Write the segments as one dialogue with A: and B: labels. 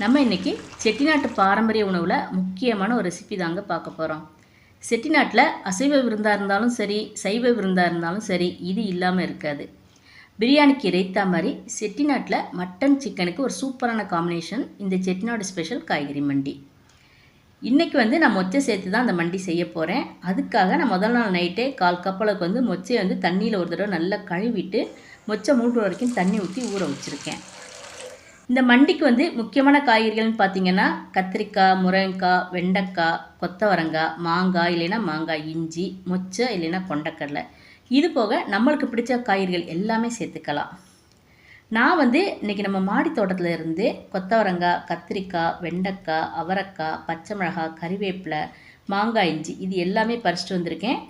A: நம்ம இன்றைக்கி செட்டிநாட்டு பாரம்பரிய உணவில் முக்கியமான ஒரு ரெசிபி தாங்க பார்க்க போகிறோம் செட்டிநாட்டில் அசைவ விருந்தாக இருந்தாலும் சரி சைவ விருந்தாக இருந்தாலும் சரி இது இல்லாமல் இருக்காது. பிரியாணிக்கு ரைத்தா மாதிரி செட்டிநாட்டில் மட்டன் சிக்கனுக்கு ஒரு சூப்பரான காம்பினேஷன் இந்த செட்டிநாடு ஸ்பெஷல் காய்கறி மண்டி. இன்றைக்கி வந்து நான் மொச்சை சேர்த்து தான் அந்த மண்டி செய்ய போகிறேன் அதுக்காக நான் முதல் நாள் நைட்டே கால் கப்பலுக்கு வந்து மொச்சையை வந்து தண்ணியில் ஒரு தடவை நல்லா கழுவிட்டு மொச்சை மூன்று வரைக்கும் தண்ணி ஊற்றி ஊற வச்சுருக்கேன். இந்த மண்டிக்கு வந்து முக்கியமான காய்கறிகள்னு பார்த்தீங்கன்னா கத்திரிக்காய் முருங்கைக்காய் வெண்டைக்காய் கொத்தவரங்காய் மாங்காய் இல்லைன்னா மாங்காய் இஞ்சி மொச்சை இல்லைன்னா கொண்டக்கடலை. இது போக நம்மளுக்கு பிடிச்ச காய்கறிகள் எல்லாமே சேர்த்துக்கலாம். நான் வந்து இன்றைக்கி நம்ம மாடி தோட்டத்தில் இருந்து கொத்தவரங்காய் கத்திரிக்காய் வெண்டைக்காய் அவரக்காய் பச்சை மிளகாய் கறிவேப்பிலை மாங்காய் இஞ்சி இது எல்லாமே பறிச்சிட்டு வந்திருக்கேன்.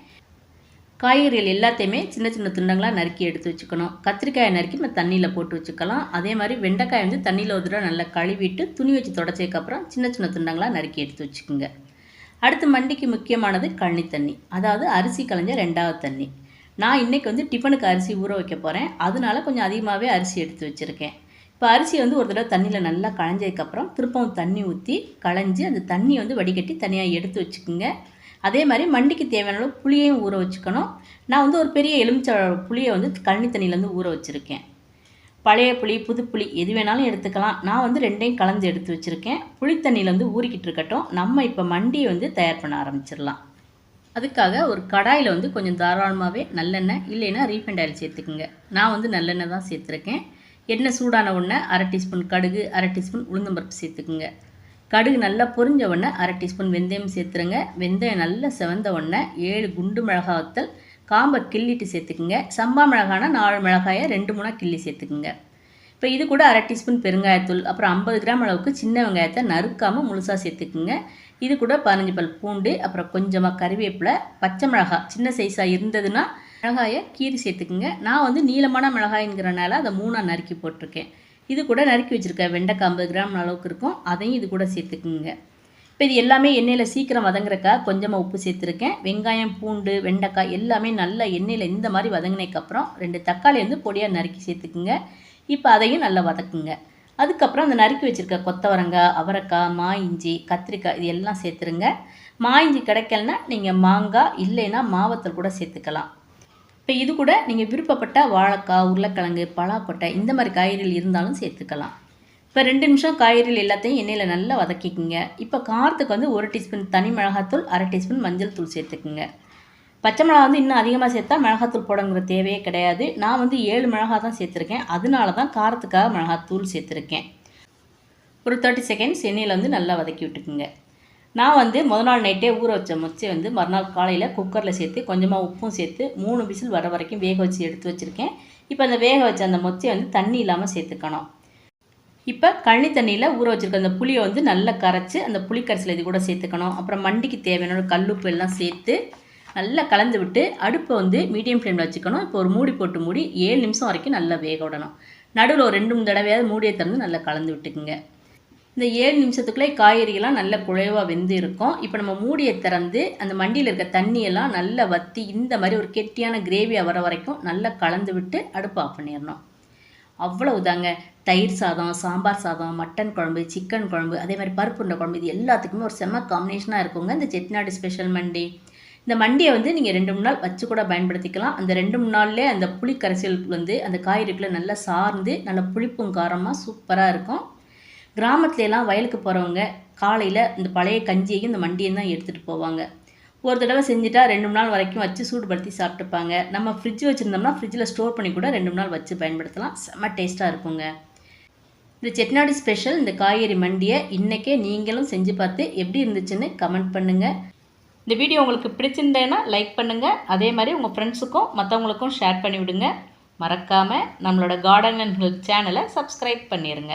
A: காய்கறிகள் எல்லாத்தையுமே சின்ன சின்ன துண்டங்களாக நறுக்கி எடுத்து வச்சுக்கணும். கத்திரிக்காயை நறுக்கி நம்ம தண்ணியில் போட்டு வச்சுக்கலாம். அதே மாதிரி வெண்டைக்காய் வந்து தண்ணியில் ஒரு தடவை நல்லா கழுவிட்டு துணி வச்சு தொடச்சதுக்கப்புறம் சின்ன சின்ன துண்டங்களாக நறுக்கி எடுத்து வச்சுக்கோங்க. அடுத்து மண்டிக்கு முக்கியமானது கழனி தண்ணி. அதாவது அரிசி களைஞ்ச ரெண்டாவது தண்ணி. நான் இன்றைக்கி வந்து டிஃபனுக்கு அரிசி ஊற வைக்க போகிறேன் அதனால கொஞ்சம் அதிகமாகவே அரிசி எடுத்து வச்சுருக்கேன். இப்போ அரிசி வந்து ஒரு தடவை தண்ணியில் நல்லா களைஞ்சதுக்கப்புறம் திருப்பவும் தண்ணி ஊற்றி களைஞ்சி அந்த தண்ணியை வந்து வடிகட்டி தனியாக எடுத்து வச்சுக்கோங்க. அதே மாதிரி மண்டிக்கு தேவையான அளவு புளியையும் ஊற வச்சுக்கணும். நான் வந்து ஒரு பெரிய எலுமிச்சை புளியை வந்து கழனி தண்ணியிலேருந்து ஊற வச்சுருக்கேன். பழைய புளி புது புளி எது வேணாலும் எடுத்துக்கலாம். நான் வந்து ரெண்டையும் கலந்து எடுத்து வச்சுருக்கேன். புளி வந்து ஊறிக்கிட்டு இருக்கட்டும். நம்ம இப்போ மண்டியை வந்து தயார் பண்ண ஆரம்பிச்சிடலாம். அதுக்காக ஒரு கடாயில் வந்து கொஞ்சம் தாராளமாகவே நல்லெண்ணெய் இல்லைன்னா ரீஃபைண்ட் ஆயில் சேர்த்துக்குங்க. நான் வந்து நல்லெண்ணெய் தான் சேர்த்துருக்கேன். எண்ணெய் சூடான உடனே அரை டீஸ்பூன் கடுகு அரை டீஸ்பூன் உளுந்தம்பருப்பு சேர்த்துக்குங்க. கடுகு நல்லா பொரிஞ்ச உடனே அரை டீஸ்பூன் வெந்தயம் சேர்த்துருங்க. வெந்தயம் நல்லா செவந்த உடனே ஏழு குண்டு மிளகா வத்தல் காம்பை கிள்ளிட்டு சேர்த்துக்குங்க. சம்பா மிளகானா நாலு மிளகாயை ரெண்டு மூணாக கிள்ளி சேர்த்துக்குங்க. இப்போ இது கூட அரை டீஸ்பூன் பெருங்காயத்தூள் அப்புறம் ஐம்பது கிராம் அளவுக்கு சின்ன வெங்காயத்தை நறுக்காமல் முழுசாக சேர்த்துக்குங்க. இது கூட பதினஞ்சு பல் பூண்டு அப்புறம் கொஞ்சமாக கறிவேப்பிலை பச்சை மிளகாய் சின்ன சைஸாக இருந்ததுன்னா மிளகாயை கீறி சேர்த்துக்குங்க. நான் வந்து நீளமான மிளகாய்ங்கிறனால அதை மூணாக நறுக்கி போட்டிருக்கேன். இது கூட நறுக்கி வச்சுருக்கேன் வெண்டைக்காய் ஐம்பது கிராம் அளவுக்கு இருக்கும். அதையும் இது கூட சேர்த்துக்குங்க. இப்போ இது எல்லாமே எண்ணெயில் சீக்கிரம் வதங்குறக்கா கொஞ்சமாக உப்பு சேர்த்துருக்கேன். வெங்காயம் பூண்டு வெண்டைக்காய் எல்லாமே நல்லா எண்ணெயில் இந்த மாதிரி வதங்கினதுக்கப்புறம் ரெண்டு தக்காளி வந்து பொடியாக நறுக்கி சேர்த்துக்குங்க. இப்போ அதையும் நல்லா வதக்குங்க. அதுக்கப்புறம் அந்த நறுக்கி வச்சுருக்க கொத்தவரங்காய் அவரைக்காய் மா இஞ்சி கத்திரிக்காய் இது எல்லாம் சேர்த்துருங்க. மா இஞ்சி கிடைக்கலனா நீங்கள் மாங்காய் இல்லைன்னா மாவத்தல் கூட சேர்த்துக்கலாம். இப்போ இது கூட நீங்கள் விருப்பப்பட்ட வாழைக்காய் உருளைக்கிழங்கு பலாப்பட்டை இந்த மாதிரி காய்கறிகள் இருந்தாலும் சேர்த்துக்கலாம். இப்போ ரெண்டு நிமிஷம் காய்கறிகள் எல்லாத்தையும் எண்ணெயில் நல்லா வதக்கிக்கிங்க. இப்போ காரத்துக்கு வந்து ஒரு டீஸ்பூன் தனி மிளகாத்தூள் அரை டீஸ்பூன் மஞ்சள் தூள் சேர்த்துக்குங்க. பச்சை மிளகா வந்து இன்னும் அதிகமாக சேர்த்தா மிளகாத்தூள் போடங்கிற தேவையே கிடையாது. நான் வந்து ஏழு மிளகா தான் சேர்த்துருக்கேன். அதனால தான் காரத்துக்காக மிளகாத்தூள் சேர்த்துருக்கேன். ஒரு தேர்ட்டி செகண்ட்ஸ் எண்ணெயில் வந்து நல்லா வதக்கி விட்டுக்குங்க. நான் வந்து முத நாள் நைட்டே ஊற வச்ச மொச்சை வந்து மறுநாள் காலையில் குக்கரில் சேர்த்து கொஞ்சமாக உப்பும் சேர்த்து மூணு விசில் வர வரைக்கும் வேக வச்சு எடுத்து வச்சுருக்கேன். இப்போ அந்த வேக வச்ச அந்த மொச்சையை வந்து தண்ணி இல்லாமல் சேர்த்துக்கணும். இப்போ கழனி தண்ணியில் ஊற வச்சுருக்க அந்த புளியை வந்து நல்லா கரைச்சி அந்த புளி புளிக்கரைசல் இது கூட சேர்த்துக்கணும். அப்புறம் மண்டிக்கு தேவையான கல்லுப்பு எல்லாம் சேர்த்து நல்லா கலந்து விட்டு அடுப்பை வந்து மீடியம் ஃப்ளேமில் வச்சுக்கணும். இப்போ ஒரு மூடி போட்டு மூடி ஏழு நிமிஷம் வரைக்கும் நல்லா வேக விடணும். நடுவில் ஒரு ரெண்டு மூணு தடவையாவது மூடியை திறந்து நல்லா கலந்து விட்டுக்குங்க. இந்த ஏழு நிமிஷத்துக்குள்ளே காய்கறிகள்லாம் நல்ல குழைவாக வெந்து இருக்கும் இப்போ நம்ம மூடியை திறந்து அந்த மண்டியில் இருக்க தண்ணியெல்லாம் நல்லா வற்றி இந்த மாதிரி ஒரு கெட்டியான கிரேவியாக வர வரைக்கும் நல்லா கலந்து விட்டு அடுப்பு ஆஃப் பண்ணிடணும். அவ்வளவு தாங்க தயிர் சாதம் சாம்பார் சாதம் மட்டன் குழம்பு சிக்கன் குழம்பு அதே மாதிரி பருப்புண்ட குழம்பு இது எல்லாத்துக்குமே ஒரு செம்ம காம்பினேஷனாக இருக்குங்க. இந்த செட்டிநாடு ஸ்பெஷல் மண்டி. இந்த மண்டியை வந்து நீங்கள் ரெண்டு மூணு நாள் வச்சு கூட பயன்படுத்திக்கலாம். அந்த ரெண்டு மூணு நாள்லேயே அந்த புளி கரைசல் வந்து அந்த காய்கறிக்குள்ளே நல்லா சார்ந்து நல்ல புளிப்பும் காரமாக சூப்பராக இருக்கும். கிராமத்துலலாம் வயலுக்கு போகிறவங்க காலையில் இந்த பழைய கஞ்சியையும் இந்த மண்டியும் தான் எடுத்துகிட்டு போவாங்க. ஒரு தடவை செஞ்சுட்டா ரெண்டு மூணு நாள் வரைக்கும் வச்சு சூடுபடுத்தி சாப்பிட்டுப்பாங்க. நம்ம ஃப்ரிட்ஜ் வச்சுருந்தோம்னா ஃப்ரிட்ஜில் ஸ்டோர் பண்ணி கூட ரெண்டு மூணு நாள் வச்சு பயன்படுத்தலாம். செம்ம டேஸ்ட்டாக இருக்குங்க. இந்த செட்டிநாடு ஸ்பெஷல் இந்த காய்கறி மண்டியை இன்றைக்கே நீங்களும் செஞ்சு பார்த்து எப்படி இருந்துச்சுன்னு கமெண்ட் பண்ணுங்கள் இந்த வீடியோ உங்களுக்கு பிடிச்சிருந்தேன்னா லைக் பண்ணுங்கள் அதே மாதிரி உங்கள் ஃப்ரெண்ட்ஸுக்கும் மற்றவங்களுக்கும் ஷேர் பண்ணிவிடுங்க. மறக்காமல் நம்மளோட கார்டன் அண்ட் ஹெல்த் சேனலை சப்ஸ்கிரைப் பண்ணிடுங்க